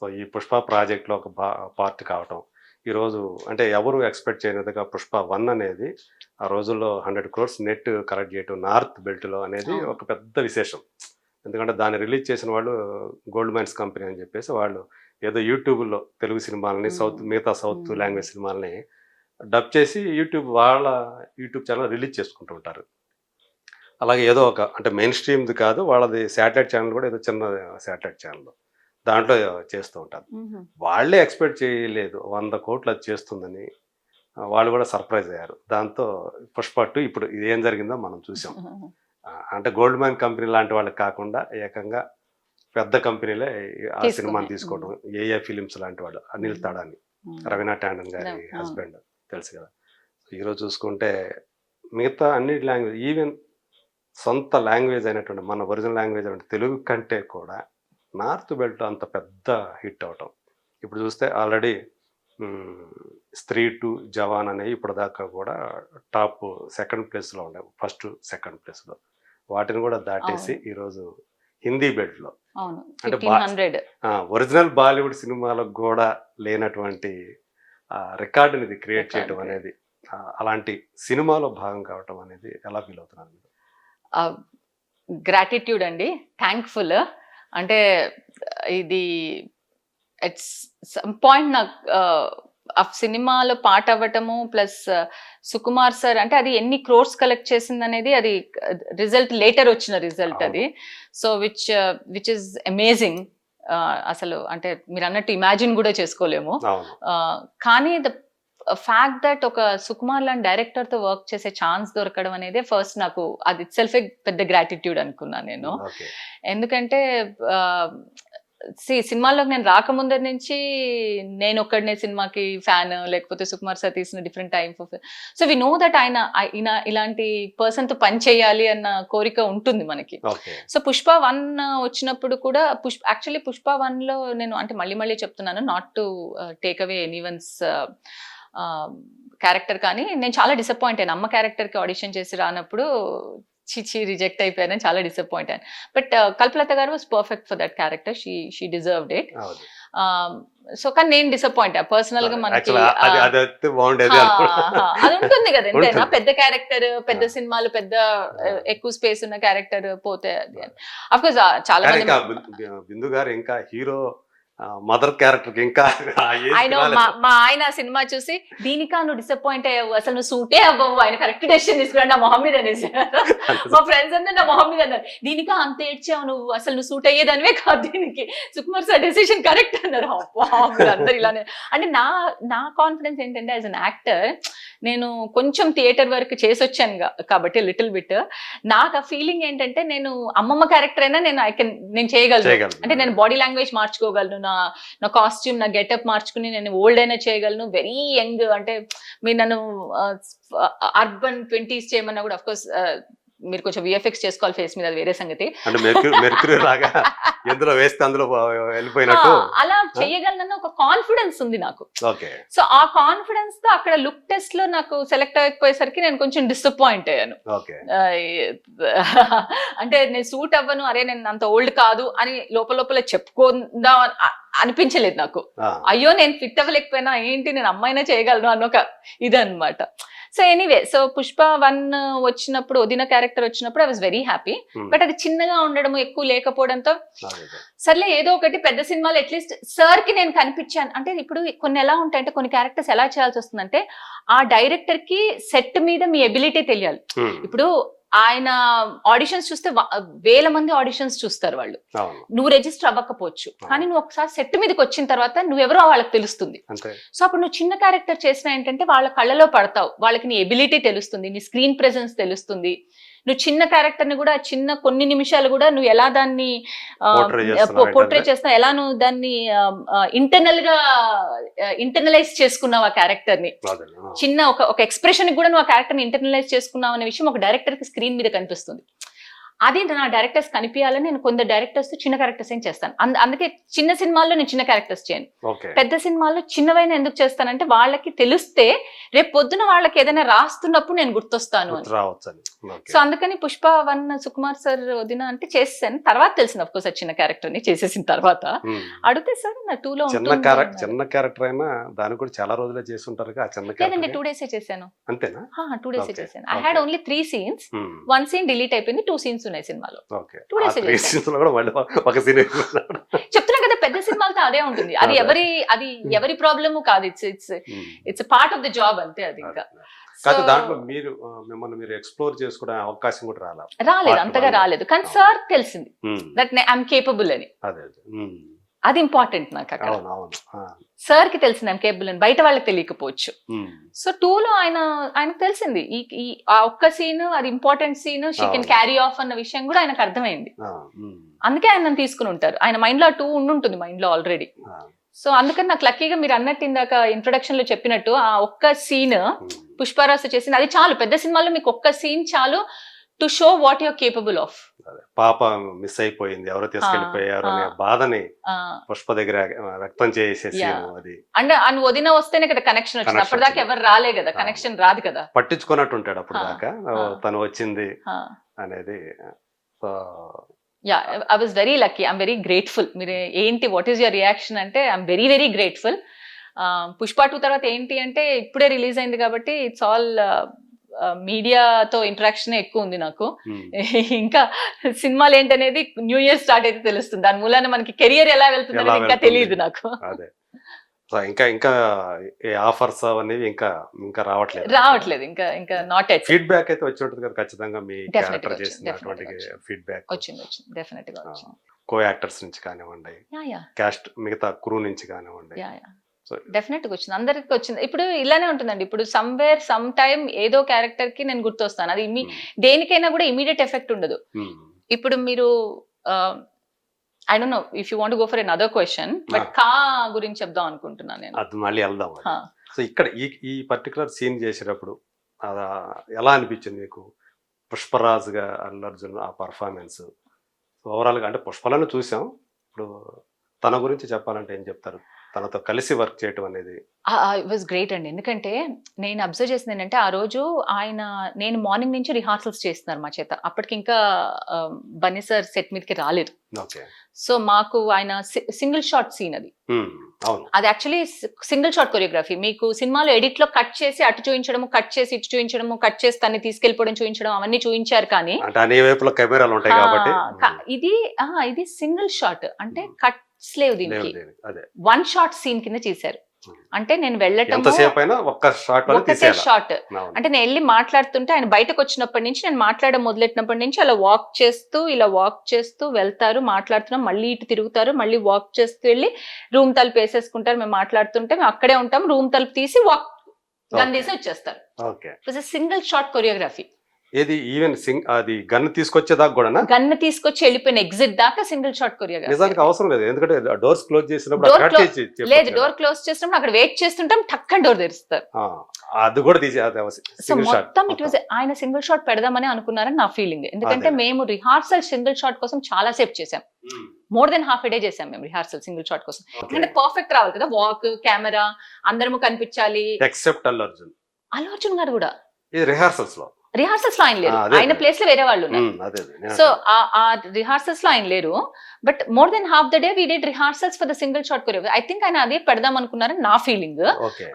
So ఈ పుష్ప ప్రాజెక్ట్లో ఒక పార్ట్ కావటం ఈరోజు అంటే ఎవరు ఎక్స్పెక్ట్ చేయనిదిగా పుష్ప వన్ అనేది ఆ రోజుల్లో హండ్రెడ్ క్రోర్స్ నెట్ కలెక్ట్ చేయటం నార్త్ బెల్ట్లో అనేది. ఒక పెద్ద విశేషం ఎందుకంటే దాన్ని రిలీజ్ చేసిన వాళ్ళు గోల్డ్ మైన్స్ కంపెనీ అని చెప్పేసి వాళ్ళు ఏదో యూట్యూబ్లో తెలుగు సినిమాలని. సౌత్ మిగతా సౌత్. లాంగ్వేజ్ సినిమాలని డబ్ చేసి యూట్యూబ్ వాళ్ళ యూట్యూబ్ ఛానల్ రిలీజ్ చేసుకుంటూ ఉంటారు అలాగే ఏదో ఒక అంటే మెయిన్ స్ట్రీమ్ది కాదు వాళ్ళది శాటిలైట్ ఛానల్ కూడా ఏదో చిన్న శాటిలైట్ ఛానల్ దాంట్లో చేస్తూ ఉంటారు. వాళ్ళే ఎక్స్పెక్ట్ చేయలేదు వంద కోట్లు అది చేస్తుందని వాళ్ళు కూడా సర్ప్రైజ్ అయ్యారు దాంతో పుష్ప టూ ఇప్పుడు ఇది ఏం జరిగిందో మనం చూసాం అంటే గోల్డ్ మైన్ కంపెనీ లాంటి వాళ్ళకి కాకుండా ఏకంగా పెద్ద కంపెనీలే ఆ. సినిమాని తీసుకోవడం ఏఏ ఫిలిమ్స్ లాంటి వాళ్ళు అనిల్ తాడాని. రవీనా టాండన్ గారి. హస్బెండ్ తెలుసు కదా ఈరోజు చూసుకుంటే మిగతా అన్ని లాంగ్వేజ్ ఈవెన్ సొంత లాంగ్వేజ్ అయినటువంటి మన ఒరిజినల్ లాంగ్వేజ్ అయినటువంటి తెలుగు కంటే కూడా నార్త్ బెల్ట్ అంత పెద్ద హిట్ అవటం. ఇప్పుడు చూస్తే ఆల్రెడీ స్త్రీ టు జవాన్ అనేవి ఇప్పటిదాకా కూడా టాప్ సెకండ్ ప్లేస్లో ఉండే ఫస్ట్ సెకండ్ ప్లేస్లో. వాటిని కూడా దాటేసి ఈరోజు హిందీ బెల్ట్లో. అంటే ఒరిజినల్ బాలీవుడ్ సినిమాలకు కూడా లేనటువంటి రికార్డుని ఇది క్రియేట్ చేయడం. అనేది అలాంటి సినిమాలో భాగం కావటం అనేది ఎలా ఫీల్ అవుతున్నారు? గ్రాటిట్యూడ్ అండి. థ్యాంక్ఫుల్ అంటే ఇది ఇట్స్ సమ్ పాయింట్ నాకు ఆ సినిమాలో పాట అవ్వటము ప్లస్ సుకుమార్ సార్ అంటే అది ఎన్ని క్రోర్స్ కలెక్ట్ చేసింది అనేది అది రిజల్ట్ లేటర్ వచ్చిన రిజల్ట్. అది. So which which is amazing అసలు అంటే మీరు అన్నట్టు ఇమాజిన్ కూడా చేసుకోలేము. కానీ ద ఫ్యాక్ట్ దట్ ఒక సుకుమార్ లాంటి డైరెక్టర్తో వర్క్ చేసే ఛాన్స్ దొరకడం అనేది ఫస్ట్ నాకు అది ఇట్ సెల్ఫ్ పెద్ద గ్రాటిట్యూడ్ అనుకున్నాను నేను. ఎందుకంటే సినిమాల్లోకి నేను రాకముందరి నుంచి నేను ఒక్కడనే సినిమాకి ఫ్యాన్ లేకపోతే సుకుమార్ సార్ తీసిన different type of so we know that ఆయన ఇలాంటి పర్సన్తో పని చేయాలి అన్న కోరిక ఉంటుంది మనకి. సో పుష్ప వన్ వచ్చినప్పుడు కూడా పుష్ప యాక్చువల్లీ పుష్ప వన్లో నేను అంటే మళ్ళీ మళ్ళీ చెప్తున్నాను not to take away anyone's character కానీ నేను చాలా డిసప్పాయింట్ అయ్యాను. అమ్మ క్యారెక్టర్కి ఆడిషన్ చేసి రానప్పుడు చిచి రిజెక్ట్ అయిపోయాను చాలా డిసప్పాయింట్ అయ్యాను. But Kalpalatha garu was perfect for that character she she deserved it so కానీ నేను డిసప్పాయింట్ పర్సనల్గా మనకి అది ఉంటుంది కదా ఎంతైనా. పెద్ద క్యారెక్టర్ పెద్ద. సినిమాలు పెద్ద ఆ. ఎక్కువ స్పేస్ ఉన్న క్యారెక్టర్ పోతే అఫ్ కోర్స్ చాలా బిందు గారు ఇంకా హీరో మదర్ క్యారెక్టర్ ఇంకా. మా ఆయన సినిమా చూసి దీనికా నువ్వు డిసప్పాయింట్ అయ్యావు అసలు నువ్వు సూటే అవ్వవు ఆయన కరెక్ట్ డెసిషన్ తీసుకున్నాడు నా మొహం మీద అనేసి. మా ఫ్రెండ్స్ అందరూ నా మొహం మీద అన్నారు దీనికా అంత ఏడ్చావు నువ్వు అసలు నువ్వు సూట్ అయ్యేదానివే కాదు దీనికి. సుకుమార్ సార్ డెసిషన్ కరెక్ట్ అన్నారు. అందరు ఇలానే. అంటే నా నా కాన్ఫిడెన్స్ ఏంటంటే యాజ్ అన్ యాక్టర్ నేను కొంచెం థియేటర్ వర్క్ చేసి వచ్చాను కాబట్టి లిటిల్ బిట్ నాకు ఆ ఫీలింగ్ ఏంటంటే నేను అమ్మమ్మ క్యారెక్టర్ అయినా నేను ఐ కెన్ నేను చేయగలను. అంటే నేను బాడీ లాంగ్వేజ్ మార్చుకోగలను నా నా కాస్ట్యూమ్ నా గెటప్ మార్చుకుని నేను ఓల్డ్ అయినా చేయగలను వెరీ యంగ్ అంటే మీరు నన్ను అర్బన్ ట్వంటీస్ చేయమన్నా కూడా కోర్స్ మీరు కొంచెం విఎఫ్ఎక్స్ చేసుకోవాలి ఫేస్ మీద అది వేరే సంగతి. ఎందులో వేస్తే అందులో వెళ్ళిపోయినట్టు? అలా చేయగలనన్న ఒక కాన్ఫిడెన్స్ ఉంది నాకు. సో ఆ కాన్ఫిడెన్స్తో అక్కడ లుక్ టెస్ట్లో నాకు సెలెక్ట్ అవ్వకపోయేసరికి నేను కొంచెం డిసప్పాయింట్ అయ్యాను. అంటే నేను సూట్ అవ్వను అరే నేను అంత ఓల్డ్ కాదు అని లోపల లోపల చెప్పుకుందాం అని అనిపించలేదు నాకు. అయ్యో నేను ఫిట్ అవ్వలేకపోయినా ఏంటి నేను అమ్మాయినా చేయగలను అన్న ఒక ఇదన్నమాట. So anyway so Pushpa one వచ్చినప్పుడు వదిన క్యారెక్టర్ వచ్చినప్పుడు I was very happy but అది చిన్నగా ఉండడం ఎక్కువ లేకపోవడంతో సర్లే ఏదో ఒకటి పెద్ద సినిమాలు అట్లీస్ట్ సార్కి నేను కనిపించాను. అంటే ఇప్పుడు కొన్ని ఎలా ఉంటాయంటే కొన్ని క్యారెక్టర్స్ ఎలా చేయాల్సి వస్తుందంటే ఆ డైరెక్టర్కి సెట్ మీద మీ ఎబిలిటీ తెలియాలి. ఇప్పుడు ఆయన ఆడిషన్స్ చూస్తే వేల మంది ఆడిషన్స్ చూస్తారు వాళ్ళు. నువ్వు రిజిస్టర్ అవ్వకపోవచ్చు. కానీ నువ్వు ఒకసారి సెట్ మీదకి వచ్చిన తర్వాత నువ్వెవరో వాళ్ళకి తెలుస్తుంది. సో అప్పుడు నువ్వు చిన్న క్యారెక్టర్ చేసిన ఏంటంటే వాళ్ళ కళ్ళలో పడతావు. వాళ్ళకి నీ ఎబిలిటీ తెలుస్తుంది నీ స్క్రీన్ ప్రెసెన్స్ తెలుస్తుంది. నువ్వు చిన్న క్యారెక్టర్ని కూడా చిన్న కొన్ని నిమిషాలు కూడా నువ్వు ఎలా దాన్ని Portray చేస్తున్నావు పోర్ట్రే ఏంటంటే? చేస్తావు ఎలా నువ్వు దాన్ని ఇంటర్నల్గా ఇంటర్నలైజ్ చేసుకున్నావు ఆ క్యారెక్టర్ని. చిన్న ఒక ఒక ఎక్స్ప్రెషన్ కూడా నువ్వు ఆ క్యారెక్టర్ని ఇంటర్నలైజ్ చేసుకున్నావు అనే విషయం ఒక డైరెక్టర్కి స్క్రీన్ మీద కనిపిస్తుంది. అది నా డైరెక్టర్స్ కనిపించాలని నేను కొందరు డైరెక్టర్స్ చిన్న క్యారెక్టర్స్ ఏం చేస్తాను. అంద- అందుకే చిన్న సినిమాల్లో నేను చిన్న క్యారెక్టర్స్ చేయను. పెద్ద సినిమాల్లో చిన్నవైన ఎందుకు చేస్తానంటే వాళ్ళకి తెలిస్తే రేపు పొద్దున వాళ్ళకి ఏదైనా రాస్తున్నప్పుడు నేను గుర్తొస్తాను అని. సో అందుకని పుష్ప వన్ సుకుమార్ సార్ వదిన అంటే చేసేసాను. తర్వాత తెలిసింది అఫ్ కోర్స్ చిన్న క్యారెక్టర్ని చేసేసిన తర్వాత. అడిగితే సార్ నా టూ లో చిన్న క్యారెక్టర్. చిన్న క్యారెక్టర్ అయినా దాన్ని కూడా చాలా రోజులే చేసి ఉంటారు ఆ చిన్న లేదండి టూ డేస్ చేశాను. అంతేనా? టూ డేస్ చేశాను. I had. Only three scenes. One scene delete అయిపోయింది టూ సీన్స్ ఉన్నాయి సినిమాలో. కూడా మళ్ళీ ఒక సీన్ చెప్తున్నా కదా పెద్ద సినిమాలతో అదే ఉంటుంది. అది. ఎవరి అది. ఎవరి ప్రాబ్లమ్ కాదు. It's it's it's part of the job అంతే అది ఇంకా. కాదు దాంట్లో మీరు మిమ్మల్ని మీరు ఎక్స్ప్లోర్ చేసుకోవడం అవకాశం కూడా రాలా రాలేదు part అంతగా. రాలేదు కానీ. సార్ తెలిసింది. దట్ ఐఎమ్ కేపబుల్ అని అదే అదే ఇంపార్టెంట్ నాకు అక్కడ. సార్కి తెలిసింది ఐఎమ్ కేపబుల్ అని బయట వాళ్ళకి తెలియకపోవచ్చు. సో టూ లో ఆయన ఆయనకు తెలిసింది ఈ ఆ ఒక్క సీన్ అది important scene she can. Carry off అన్న విషయం కూడా ఆయనకు అర్థమైంది. అందుకే ఆయన తీసుకుని ఉంటారు ఆయన మైండ్లో టూ ఉండుంటుంది మైండ్లో ఆల్రెడీ సో అందుకని నాకు లక్కీగా మీరు అన్నట్టు ఇందాక ఇంట్రొడక్షన్లో చెప్పినట్టు ఆ ఒక్క సీన్ ఉమ్. పుష్పరాసు చేసింది అది చాలు పెద్ద సినిమాలో మీకు ఒక్క సీన్ చాలు to show what you're capable of. పాప మిస్ అయిపోయింది ఎవరో తీసుకెళ్ళిపోయారు అనే. బాధని పుష్ప దగ్గర వ్యక్తం చేసేసి. అది అంటే అని వదిన వస్తేనే కదా కనెక్షన్ వచ్చింది వచ్చింది. ఎవరు రాలే కదా. కనెక్షన్ రాదు కదా పట్టించుకున్నట్టు ఉంటాడు అప్పుడు. దాకా. తను వచ్చింది. అనేది so yeah I was very lucky I'm very grateful మీరు ఏంటి వాట్ ఈస్ యువర్ రియాక్షన్ అంటే I'm very very grateful Pushpa two తర్వాత ఏంటి అంటే ఇప్పుడే రిలీజ్ అయింది కాబట్టి ఇట్స్ ఆల్ మీడియాతో ఇంటరాక్షన్ ఎక్కువ ఉంది నాకు. ఉమ్. ఇంకా సినిమాలు ఏంటనేది న్యూ ఇయర్ స్టార్ట్ అయితే తెలుస్తుంది. దాని మూలాన మనకి కెరియర్ ఎలా వెళ్తుంది ఇంకా. తెలియదు నాకు. ఇంకా ఇంకా ఆఫర్స్ అనేవి ఇంకా ఇంకా రావట్లేదు? రావట్లేదు. ఇంకా ఇంకా నాట్ ఎట్ ఫీడ్బ్యాక్ అయితే వచ్చి ఉంటుంది కదా ఖచ్చితంగా మీ క్యారెక్టర్ చేసినటువంటి. ఫీడ్బ్యాక్. వచ్చింది వచ్చింది. డెఫినెట్గా కో యాక్టర్స్ నుంచి కానివ్వండి క్యాస్ట్ మిగతా క్రూ నుంచి కానివ్వండి. డెఫినెట్గా వచ్చింది. అందరికి వచ్చింది. ఇప్పుడు ఇలానే ఉంటుందండి. ఇప్పుడు సమ్వేర్ సమ్ టైమ్ ఏదో క్యారెక్టర్కి నేను గుర్తొస్తాను. అది ఇమి దేనికైనా కూడా ఇమీడియట్ ఎఫెక్ట్ ఉండదు. ఉమ్. ఇప్పుడు మీరు I don't know if you want go for an other question but. కా గురించి చెప్దాం అనుకుంటున్నాను నేను. అది మళ్ళీ వెళ్దాం. సో ఇక్కడ ఈ ఈ పర్టికులర్ సీన్ చేసేటప్పుడు ఎలా అనిపించింది మీకు? పుష్పరాజుగా అల్లు అర్జున్ ఆ పర్ఫార్మెన్స్ ఓవరాల్గా అంటే పుష్పలను చూసాం. ఇప్పుడు తన గురించి చెప్పాలంటే ఏం చెప్తారు? తనతో కలిసి వర్క్ చేయటం అనేది. వాజ్ గ్రేట్ అండి. ఎందుకంటే నేను అబ్జర్వ్ చేసింది ఏంటంటే ఆ రోజు ఆయన నేను మార్నింగ్ నుంచి రిహార్సల్స్ చేస్తున్నారు మా చేత. అప్పటికి ఇంకా బన్నీ సార్ సెట్ మీదకి రాలేదు. సో మాకు ఆయన సింగిల్ షాట్ సీన్ అది. అది యాక్చువల్లీ సింగిల్ షాట్ కొరియోగ్రఫీ మీకు సినిమాలో ఎడిట్లో కట్ చేసి అటు చూపించడము కట్ చేసి ఇటు చూపించడము కట్ చేసి తన్ని తీసుకెళ్ళిపోవడం చూపించడం అవన్నీ చూపించారు కానీ ఇది ఇది సింగిల్ షాట్ అంటే Hmm. కట్స్ లేవు లేవు, దీనికి వన్ షాట్ సీన్ కింద చేశారు. Hmm. అంటే నేను వెళ్ళటం ఒకటే షాట్ అవును. అంటే నేను వెళ్ళి మాట్లాడుతుంటే ఆయన బయటకు వచ్చినప్పటి నుంచి నేను మాట్లాడడం మొదలెట్టినప్పటి నుంచి అలా వాక్ చేస్తూ ఇలా వాక్ చేస్తూ వెళ్తారు మాట్లాడుతున్నాం మళ్ళీ ఇటు తిరుగుతారు మళ్ళీ వాక్ చేస్తూ వెళ్ళి రూమ్ తలుపు వేసేసుకుంటారు. మేము మాట్లాడుతుంటే మేము అక్కడే ఉంటాం రూమ్ తలుపు తీసి వాక్ గన్. తీసి వచ్చేస్తారు. సింగిల్ షాట్ కొరియోగ్రఫీ ఏది? ఈవెన్ సింగ్ అది గన్ తీసుకొచ్చేదాకా కూడా గన్ తీసుకొచ్చి వెళ్ళిపోయిన ఎగ్జిట్ దాకా సింగిల్ షాట్ కొరియోగ్రఫీ నిజానికి అవసరం లేదు. ఎందుకంటే డోర్స్ క్లోజ్ చేసినప్పుడు లేదు. డోర్ క్లోజ్ చేసినప్పుడు అక్కడ వెయిట్ చేస్తుంటాం టక్కని డోర్ తెరుస్తారు. అది కూడా సో మొత్తం ఇట్ వాజ్ ఆయన సింగిల్ షాట్ పెడదామని అనుకున్నారని నా ఫీలింగ్ ఎందుకంటే. మేము రిహార్సల్ సింగిల్ షాట్ కోసం చాలా సేపు చేసాం మోర్ దెన్ హాఫ్ డే చేసాం మేము రిహార్సల్ సింగిల్ షాట్ కోసం. ఎందుకంటే పర్ఫెక్ట్ రావాలి కదా వాక్ కెమెరా అందరము కనిపించాలి. ఎక్సెప్ట్ అల్లు అర్జున్. అల్లు అర్జున్ గారు కూడా. ఇది రిహార్సల్స్లో. రిహార్సల్స్లో ఆయన లేరు. ఆయన. ప్లేస్లో వేరే వాళ్ళు ఉన్నారు. సో ఆ రిహార్సల్స్లో ఆయన లేరు. But more than half the day we did rehearsals for the single shot choreo I think ఆయన అదే పెడదాం అనుకున్నారని నా feeling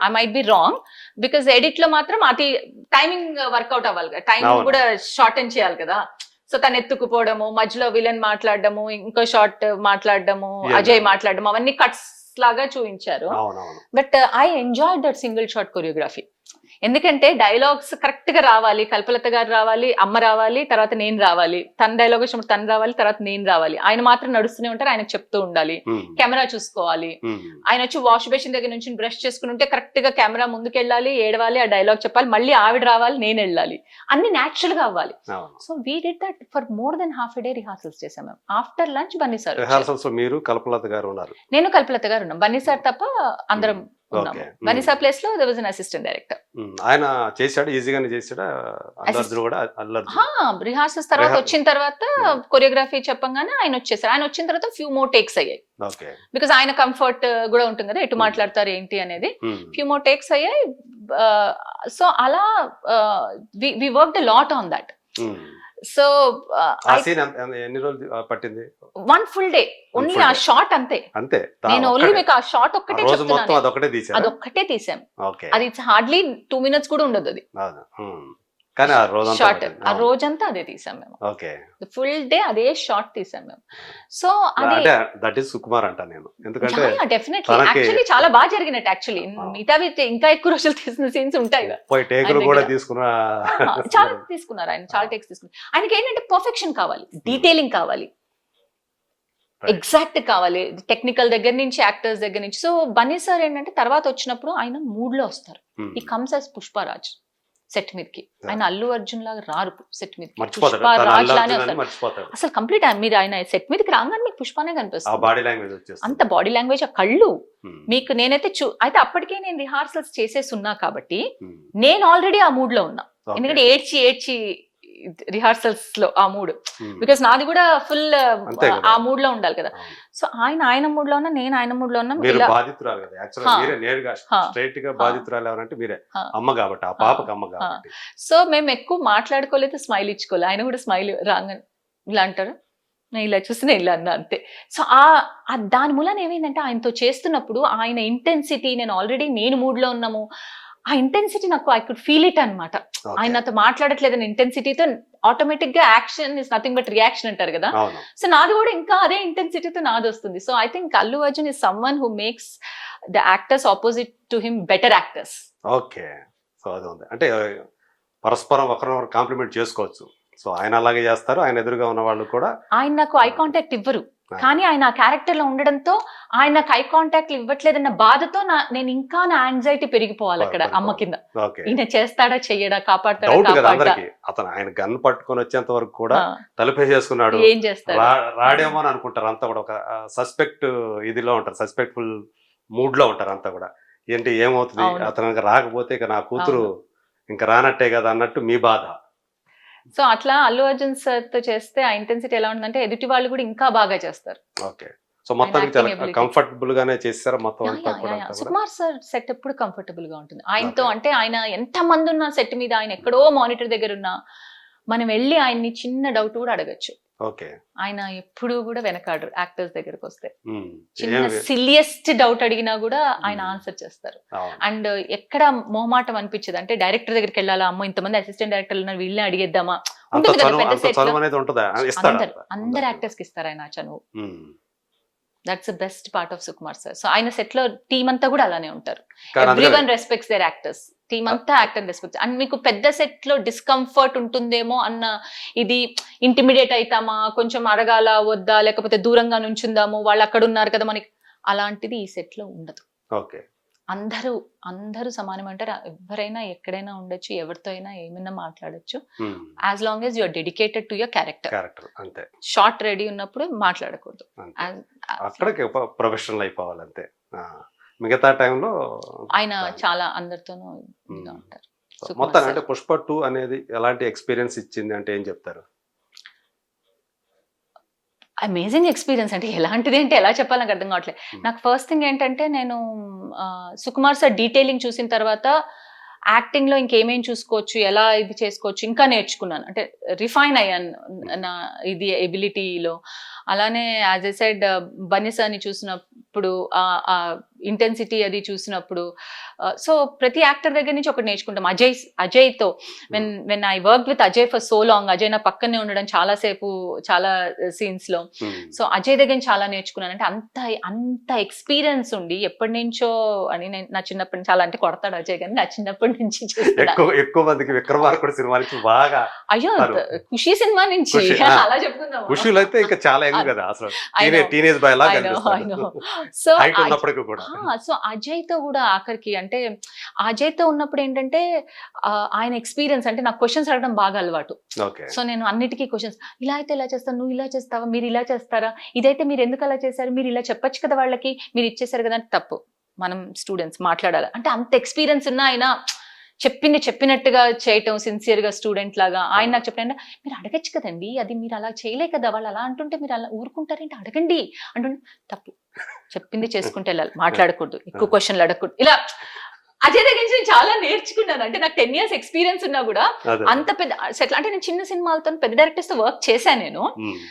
I might be wrong because ఎడిట్లో మాత్రం అది టైమింగ్ వర్కౌట్ అవ్వాలి కదా. టైం అవును. కూడా షార్టెన్ చేయాలి కదా. సో తను ఎత్తుకుపోవడము మధ్యలో విలన్ మాట్లాడడము ఇంకో షార్ట్ మాట్లాడడము. అజయ్ మాట్లాడడము అవన్నీ కట్స్ లాగా చూపించారు. But I enjoy that single shot choreography ఎందుకంటే డైలాగ్స్ కరెక్ట్గా రావాలి కల్పలత గారు రావాలి అమ్మ రావాలి తర్వాత నేను రావాలి. తన డైలాగ్ వచ్చినప్పుడు తను రావాలి తర్వాత నేను రావాలి. ఆయన మాత్రం నడుస్తూనే ఉంటారు ఆయనకు చెప్తూ ఉండాలి. కెమెరా చూసుకోవాలి. ఆయన వచ్చి వాష్ బేసిన్ దగ్గర నుంచి బ్రష్ చేసుకుని ఉంటే కరెక్ట్గా కెమెరా ముందుకెళ్ళాలి ఏడవాలి ఆ డైలాగ్ చెప్పాలి మళ్ళీ ఆవిడ రావాలి నేను వెళ్ళాలి. అన్ని న్యాచురల్గా అవ్వాలి. So we did that for more than half day rehearsals చేసాం మేము. After lunch Bunny sir. Rehearsals మీరు కల్పలత గారు ఉన్నారు. నేను కల్పలత గారు ఉన్నాం. బన్నీ సార్ తప్ప అందరం ఉన్నాము సార్ ప్లేస్లో there was an assistant director ఆయన చేశాడు ఈజీగానే చేశాడా? అల్లు అర్జున్ కూడా అల్లు అర్జున్. రిహార్సల్స్ తర్వాత వచ్చిన తర్వాత. కొరియోగ్రఫీ చెప్పంగానే ఆయన వచ్చేసారు. ఆయన వచ్చిన తర్వాత ఫ్యూ మోర్ టేక్స్ అయ్యాయి. బికాస్ ఆయన కంఫర్ట్ కూడా ఉంటుంది కదా ఎటు. మాట్లాడతారు ఏంటి అనేది. ఫ్యూ మోర్ టేక్స్ అయ్యాయి. సో అలా we work the lot on that. So scene ఎన్ని రోజులు పట్టింది? వన్ ఫుల్ డే ఓన్లీ ఆ. షార్ట్ అంతే. అంతే. నేను ఓన్లీ. మీకు ఆ షార్ట్ ఒక్కటే రోజు మొత్తం చెప్తున్నాను అదొకటే తీసారు అది ఒక్కటే తీసాం అది హార్డ్లీ టూ మినిట్స్ కూడా ఉండదు అది. కానీ ఆ రోజంతా షార్ట్. ఆ. రోజంతా అదే తీసాం మేము. ఓకే. ఫుల్ డే అదే షార్ట్ తీసాం మేము. సో అది దట్ ఈస్ సుకుమార్ అంట నేను. ఎందుకంటే డెఫినెట్లీ యాక్చువల్లీ చాలా బాగా జరిగినట్టు యాక్చువల్లీ. మిగతావి ఇంకా ఎక్కువ రోజులు తీసిన సీన్స్ ఉంటాయి. పోయి టేకులు కూడా. తీసుకున్న చాలా తీసుకున్నారు ఆయన చాలా టెక్స్ తీసుకున్నారు. ఆయనకి ఏంటంటే పర్ఫెక్షన్ కావాలి. డీటెయిలింగ్ కావాలి. Right. ఎగ్జాక్ట్ కావాలి. టెక్నికల్ దగ్గర నుంచి యాక్టర్స్ దగ్గర నుంచి. సో బన్నీ సార్ ఏంటంటే తర్వాత వచ్చినప్పుడు ఆయన మూడ్లో వస్తారు. He comes us Pushparaj set మీదకి. ఆయన అల్లు అర్జున్ లాగా రారు సెట్ మీదకి. పుష్పరాజ్ లానే వస్తారు. అసలు కంప్లీట్ మీరు ఆయన సెట్ మీదకి రాగానే మీకు పుష్పనే కనిపిస్తుంది. అంత బాడీ లాంగ్వేజ్ ఆ కళ్ళు. ఉమ్. మీకు నేనైతే చూ అయితే అప్పటికే నేను రిహార్సల్స్ చేసేసి ఉన్నా కాబట్టి ఉమ్. నేను ఆల్రెడీ ఆ మూడ్లో ఉన్నా. ఎందుకంటే ఏడ్చి ఏడ్చి రిహార్సల్స్లో ఆ మూడ్. బికాస్ నాది కూడా ఫుల్ కదా. ఆ మూడ్లో ఉండాలి కదా. సో ఆయన ఆయన మూడ్లో ఉన్నా నేను ఆయన మూడ్లో ఉన్నా బాధితురాలు కదా. మీరే నేరుగా. స్ట్రైట్గా బాధితురాలు ఎవరంటే మీరే. అమ్మ కాబట్టి ఆ పాపకి అమ్మ కాబట్టి సో మేము ఎక్కువ మాట్లాడుకోలేదు స్మైల్ ఇచ్చుకోలేదు ఆయన కూడా స్మైల్ రాగానే ఇలా అంటారు నేను ఇలా చూసి నేను ఇలా అన్నా అంతే సో ఆ ఆ దాని మూలన ఏమైందంటే ఆయనతో చేస్తున్నప్పుడు ఆయన ఇంటెన్సిటీ నేను ఆల్రెడీ నేను మూడ్లో ఉన్నాము ఆ ఇంటెన్సిటీ నాకు ఐ కుడ్ ఫీల్ ఇట్ అన్నమాట. ఓకే. ఆయన నాతో మాట్లాడట్లేదని ఇంటెన్సిటీతో ఆటోమేటిక్గా action is nothing but reaction అంటారు కదా. సో నాది కూడా ఇంకా అదే ఇంటెన్సిటీతో నాది వస్తుంది. So I think Allu Arjun is someone who makes the actors opposite to him better actors okay so అది ఉంది. అంటే పరస్పరం ఒకరినొకరు కాంప్లిమెంట్ చేసుకోవచ్చు. సో ఆయన అలాగే చేస్తారు. ఆయన ఎదురుగా ఉన్న వాళ్ళు కూడా ఆయన నాకు ఐ కాంటాక్ట్ ఇవ్వరు. కానీ ఆయన ఆ క్యారెక్టర్లో ఉండడంతో ఆయన ఐ కాంటాక్ట్ ఇవ్వట్లేదన్న బాధతో నా నేను ఇంకా నా యాంగ్జైటీ పెరిగిపోవాలి అక్కడ. అమ్మ కింద. ఈయన చేస్తాడా చెయ్యడా కాపాడతాడా అతను ఆయన గన్ పట్టుకొని వచ్చేంత వరకు కూడా తలుపే చేసుకున్నాడు. ఏం చేస్తాడు? రాడేమో అని అనుకుంటారు. అంతా కూడా ఒక సస్పెక్ట్ ఇదిలో ఉంటారు. సస్పెక్ట్ఫుల్ మూడ్లో ఉంటారు అంతా కూడా. ఏంటి ఏమవుతుంది. అతను రాకపోతే ఇక నా కూతురు ఇంకా రానట్టే కదా అన్నట్టు మీ బాధ. సో అట్లా అల్లు అర్జున్ సార్తో చేస్తే ఆ ఇంటెన్సిటీ ఎలా ఉంటుందంటే ఎదుటి వాళ్ళు కూడా ఇంకా బాగా చేస్తారు ఓకే సో మొత్తానికి చాలా. కంఫర్టబుల్ గానే చేస్తారా మొత్తం అంతా కూడా? సుకుమార్ సార్ సెట్ ఎప్పుడు కంఫర్టబుల్గా ఉంటుంది ఆయనతో. అంటే ఆయన ఎంత మంది ఉన్న సెట్ మీద ఆయన ఎక్కడో మానిటర్ దగ్గర ఉన్నా మనం వెళ్ళి ఆయన్ని చిన్న డౌట్ కూడా అడగచ్చు ఓకే. ఆయన ఎప్పుడు కూడా వెనకాడరు యాక్టర్స్ దగ్గరకు వస్తే. చిన్న సిలియస్ట్ డౌట్ అడిగినా కూడా ఆయన. ఆన్సర్ చేస్తారు. అండ్ ఎక్కడ మొహమాటం అనిపించదు. అంటే డైరెక్టర్ దగ్గరికి వెళ్ళాలా అమ్మో ఇంతమంది అసిస్టెంట్ డైరెక్టర్లు ఉన్నారు వీళ్ళని అడిగేద్దామా? ఉంటుంది కదా అందరు యాక్టర్స్కి ఇస్తారు ఆయన చనువు. That's the best part of Sukumar sir so ఆయన సెట్లో టీం అంతా కూడా అలానే ఉంటారు. కానీ ఎవ్రీ అందుకనే- one respects their actors team అంతా యాక్టర్ రెస్పెక్ట్ అండ్ మీకు పెద్ద సెట్లో డిస్కంఫర్ట్ ఉంటుందేమో అన్న ఇది ఇంటిమిడియేట్ అవుతామా కొంచెం అడగాల వద్దా? లేకపోతే దూరంగా నుంచుందాము? వాళ్ళు అక్కడ ఉన్నారు కదా మనకి. అలాంటిది ఈ సెట్లో ఉండదు. ఓకే. అందరూ అందరూ సమానం అంటారు. ఎవరైనా ఎక్కడైనా ఉండొచ్చు ఎవరితో అయినా ఏమైనా మాట్లాడొచ్చు. As long you're dedicated to your character character అంతే. షార్ట్ రెడీ ఉన్నప్పుడు మాట్లాడకూడదు. As- అక్కడికి ప్రొఫెషనల్ అయిపోవాలి అంతే ఆ. మిగతా టైంలో ఆయన చాలా అందరితోనూ. ఉంటారు. మొత్తం. అంటే పుష్ప టూ అనేది ఎలాంటి ఎక్స్పీరియన్స్ ఇచ్చింది అంటే ఏం చెప్తారు? అమేజింగ్ ఎక్స్పీరియన్స్ అంటే ఎలాంటిది అంటే ఎలా చెప్పాలి నాకు అర్థం కావట్లేదు. Hmm. నాకు ఫస్ట్ థింగ్ ఏంటంటే నేను సుకుమార్ సార్ డీటెయిలింగ్ చూసిన తర్వాత యాక్టింగ్లో ఇంకేమేం చూసుకోవచ్చు ఎలా ఇది చేసుకోవచ్చు ఇంకా నేర్చుకున్నాను. అంటే రిఫైన్ అయ్యాను నా ఇది ఎబిలిటీలో అలానే యాజ్ ఎ సైడ్ బనిసాని చూసినప్పుడు ఆ ఇంటెన్సిటీ అది చూసినప్పుడు సో ప్రతి యాక్టర్ దగ్గర నుంచి ఒకటి నేర్చుకుంటాం. Ajay అజయ్తో. When when I work with Ajay for so long Ajay నా పక్కనే ఉండడం చాలాసేపు చాలా సీన్స్లో. ఉమ్. సో అజయ్ దగ్గర నుంచి చాలా నేర్చుకున్నాను. అంటే అంత అంత ఎక్స్పీరియన్స్ ఉండి ఎప్పటి నుంచో అని నేను నా చిన్నప్పటి నుంచి అలా అంటే కొడతాడు అజయ్ కానీ నా చిన్నప్పటి నుంచి ఎక్కువ మందికి విక్రమార్కుడు సినిమా నుంచి బాగా అయ్యో. ఖుషి సినిమా నుంచి. అలా చెప్పుకుందాం ఖుషులు అయితే ఇంకా చాలా యంగ్ కదా అసలు. టీనేజ్ బాయ్ సో హైట్ ఉన్నప్పటికీ కూడా. సో అజయ్తో కూడా ఆఖరికి అంటే అజయ్తో ఉన్నప్పుడు ఏంటంటే ఆయన ఎక్స్పీరియన్స్ అంటే నాకు క్వశ్చన్స్ అడగడం బాగా అలవాటు. సో నేను అన్నిటికీ క్వశ్చన్స్ ఇలా అయితే ఇలా చేస్తాను నువ్వు ఇలా చేస్తావా మీరు ఇలా చేస్తారా? ఇదైతే మీరు ఎందుకు అలా చేశారు? మీరు ఇలా చెప్పొచ్చు కదా వాళ్ళకి మీరు ఇచ్చేసారు కదా అంటే తప్పు. మనం స్టూడెంట్స్ మాట్లాడాలి. అంటే అంత ఎక్స్పీరియన్స్ ఉన్న ఆయన చెప్పింది చెప్పినట్టుగా చేయటం సిన్సియర్గా స్టూడెంట్ లాగా. ఆయన నాకు చెప్పిన మీరు అడగచ్చు కదండి అది మీరు అలా చేయలే కదా వాళ్ళు అలా అంటుంటే మీరు అలా ఊరుకుంటారేంటి? అడగండి. అంటుంటే తప్పు. చెప్పింది చేసుకుంటే వెళ్ళాలి మాట్లాడకూడదు. ఎక్కువ క్వశ్చన్లు అడగకూడదు. ఇలా అజయ్ దగ్గర నుంచి నేను చాలా నేర్చుకున్నాను. అంటే నాకు టెన్ ఇయర్స్ ఎక్స్పీరియన్స్ ఉన్నా కూడా అంత పెద్ద సెటిల్ అంటే నేను చిన్న సినిమాలతో పెద్ద డైరెక్టర్స్తో వర్క్ చేశాను నేను.